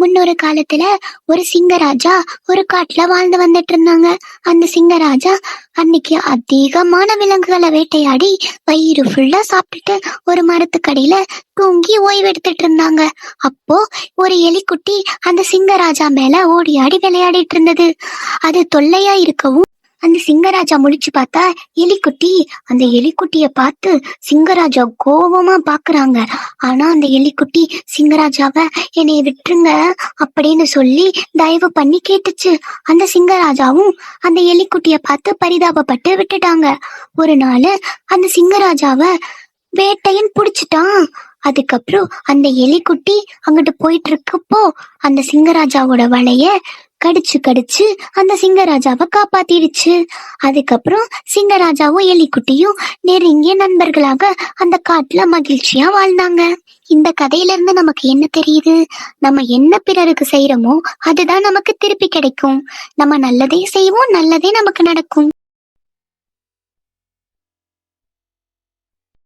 முன்னொரு காலத்துல ஒரு சிங்கராஜா ஒரு காட்டுல வாழ்ந்து வந்துட்டு இருந்தாங்க. அந்த சிங்கராஜா அன்னைக்கு அதிகமான விலங்குகளை வேட்டையாடி வயிறு ஃபுல்லா சாப்பிட்டுட்டு ஒரு மரத்துக்கடியில தூங்கி ஓய்வு எடுத்துட்டு இருந்தாங்க. அப்போ ஒரு எலிக்குட்டி அந்த சிங்கராஜா மேல ஓடி ஆடி விளையாடிட்டு இருந்தது. அது தொல்லையா இருக்கவும் அந்த சிங்கராஜா முழிச்சு பார்த்தா எலிக்குட்டி அந்த எலிக்குட்டிய பார்த்து சிங்கராஜா கோபமா பாக்குறாங்க. ஆனா அந்த எலிக்குட்டி சிங்கராஜாவை என்னைய விட்டுருங்க அப்படின்னு சொல்லி தயவு பண்ணி கேட்டுச்சு. அந்த சிங்கராஜாவும் அந்த எலிக்குட்டிய பார்த்து பரிதாபப்பட்டு விட்டுட்டாங்க. ஒரு நாள் அந்த சிங்கராஜாவை வேட்டையன் புடிச்சிட்டான். அதுக்கப்புறம் அந்த எலிக்குட்டி அங்கிட்டு போயிட்டு இருக்கப்போ அந்த சிங்கராஜாவோட வலைய கடிச்சு கடிச்சு அந்த சிங்கராஜாவை காப்பாத்திடுச்சு. அதுக்கப்புறம் சிங்கராஜாவும் எலிக்குட்டியும் நெருங்கிய நண்பர்களாக அந்த காட்டுல மகிழ்ச்சியா வாழ்ந்தாங்க. இந்த கதையில இருந்து நமக்கு என்ன தெரியுது? நம்ம என்ன பிறருக்கு செய்யறோமோ அதுதான் நமக்கு திருப்பி கிடைக்கும். நம்ம நல்லதே செய்வோம் நல்லதே நமக்கு நடக்கும்.